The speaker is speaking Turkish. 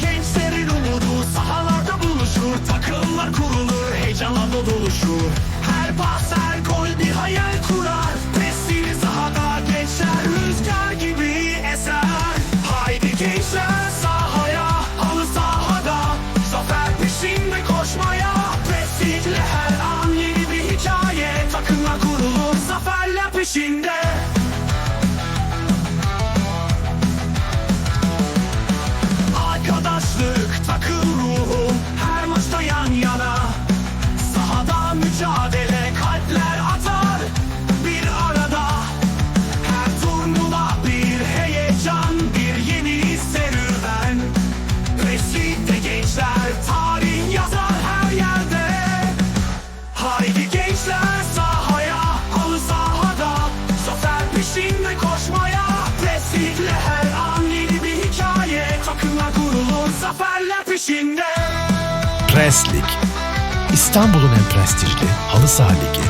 Gençlerin umudu sahalarda buluşur Takımlar kurulur, heyecanla doluşur. Her pas her gol bir hayal kurar. Prestili sahada gençler rüzgar gibi eser. Haydi gençler zaferler peşinde. Arkadaşlık, Prestijle her an yeni bir hikaye Takımlar kurulur, zaferler peşinde Press. İstanbul'un en prestijli halı saha ligi.